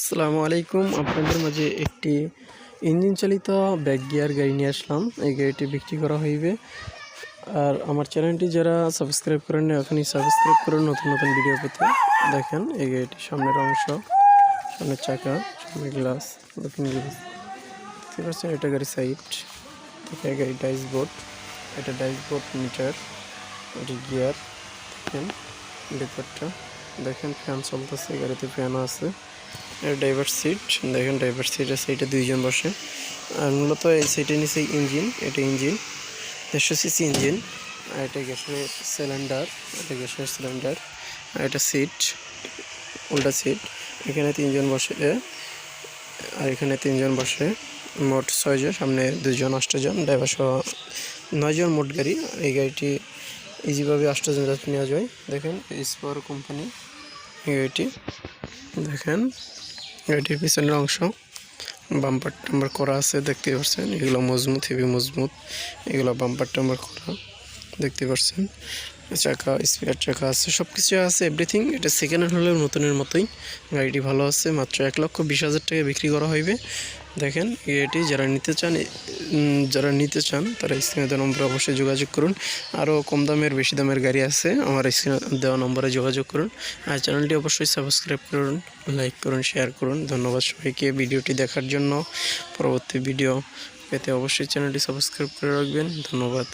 আসসালামু আলাইকুম। আপনাদের মাঝে একটি ইঞ্জিন চালিত ব্যাক গিয়ার গাড়ি নিয়ে আসলাম। এই গাড়িটি বিক্রি করা হইবে। আর আমার চ্যানেলটি যারা সাবস্ক্রাইব করেন এখনই সাবস্ক্রাইব করুন নতুন নতুন ভিডিও পেতে দেখেন এই গাড়িটির সামনের অংশ, সামনের চাকা, সামনের গ্লাস লুকিং গ্লাস। দেখতে পাচ্ছেন, এটা গাড়ি সাইড। থেকে গাড়ি ডাইস বোর্ড এটা ডাইস বোর্ড মিটার, এটি গিয়ার। দেখেন ব্যাপারটা দেখেন, ফ্যান চলতেছে, গাড়িতে ফ্যানও আছে। ড্রাইভার সিট দেখেন ড্রাইভার সিটের সাইডে দুইজন বসে। আর মূলত এই সিটের নিচে ইঞ্জিন এটা ইঞ্জিন দেড়শো সিসি ইঞ্জিন আর এটা গ্যাসের সিলিন্ডার এটা গ্যাসের সিলিন্ডার আর এটা সিট উল্টা সিট এখানে তিনজন বসে আর এখানে তিনজন বসে। মোট ছয়জন সামনে দুজন আষ্টজন ড্রাইভার সহ নয়জন মোট গাড়ি। এই গাড়িটি ইজিভাবে আষ্টজন যাত্রী নেওয়া যায়। দেখেন স্পার কোম্পানি এই গাড়িটি। দেখেন গাড়িটির পিছনের অংশ বাম্পার টাম্বার করা আছে দেখতে পাচ্ছেন এগুলো মজবুত হেভি মজবুত। এগুলো বাম্পার টাম্বার করা দেখতে পাচ্ছেন চাকা স্পিয়ার চাকা আছে সব কিছু আছে এভরিথিং এটা সেকেন্ড হ্যান্ড হলেও নতুনের মতোই। গাড়িটি ভালো আছে, মাত্র এক লক্ষ বিশ হাজার টাকা বিক্রি করা হইবে। দেখেন, এটি যারা নিতে চান যারা নিতে চান, তারা স্ক্রিনে দেওয়া নম্বরে অবশ্যই যোগাযোগ করুন। আরও কম দামের, বেশি দামের গাড়ি আছে, আমার স্ক্রিনে দেওয়া নম্বরে যোগাযোগ করুন। আর চ্যানেলটি অবশ্যই সাবস্ক্রাইব করুন, লাইক করুন, শেয়ার করুন। ধন্যবাদ সবাইকে ভিডিওটি দেখার জন্য। পরবর্তী ভিডিও পেতে অবশ্যই চ্যানেলটি সাবস্ক্রাইব করে রাখবেন। ধন্যবাদ